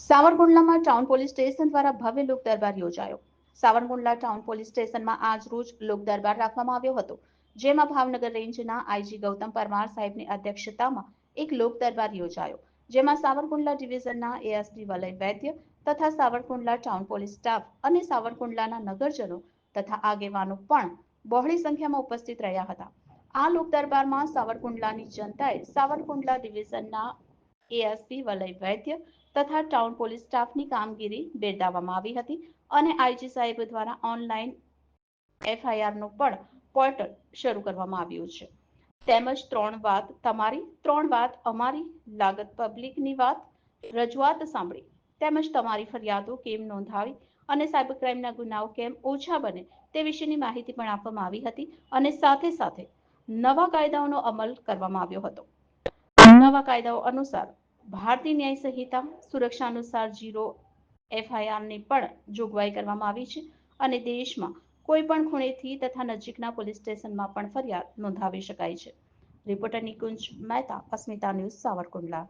સાવરકુંડલામાં town police station દ્વારા ભવ્ય લોક દરબાર યોજાયો. સાવરકુંડલા ટાઉન પોલીસ સ્ટેશનમાં આજ રોજ લોક દરબાર રાખવામાં આવ્યો હતો. જેમાં ભાવનગર રેન્જના આઈજી ગૌતમ પરમાર સાહેબની અધ્યક્ષતામાં એક લોક દરબાર યોજાયો. જેમાં સાવરકુંડલા ડિવિઝનના એએસપી વલય વૈદ્ય તથા સાવરકુંડલા ટાઉન પોલીસ સ્ટાફ અને સાવરકુંડલાના નગરજનો તથા આગેવાનો પણ બહોળી સંખ્યામાં ઉપસ્થિત રહ્યા હતા. આ લોક દરબારમાં સાવરકુંડલાની જનતાએ સાવરકુંડલા ડિવિઝનના એએસપી વલય વૈદ્ય તથા ટાઉન પોલીસ સ્ટાફની કામગીરી બિરદાવવામાં આવી હતી અને આઈજી સાહેબ દ્વારા ઓનલાઈન એફઆઈઆરનું પણ પોર્ટલ શરૂ કરવામાં આવ્યું છે. તેમજ ત્રણ વાત તમારી, ત્રણ વાત અમારી, લાગત પબ્લિકની વાત, રજૂઆત સાંભળી. તેમજ તમારી ફરિયાદો કેમ નોંધાવી અને સાયબર ક્રાઇમના ગુનાઓ કેમ ઓછા બને તે વિશેની માહિતી પણ આપવામાં આવી હતી અને સાથે સાથે નવા કાયદાઓનો અમલ કરવામાં આવ્યો હતો. નવા કાયદાઓ અનુસાર ભારતીય ન્યાય સંહિતા સુરક્ષા અનુસાર જીરો એફઆઈઆરની પણ જોગવાઈ કરવામાં આવી છે અને દેશમાં કોઈ પણ ખૂણેથી તથા નજીકના પોલીસ સ્ટેશનમાં પણ ફરિયાદ નોંધાવી શકાય છે. Reporter Nikunj Mehta, Asmita news Savarkundla.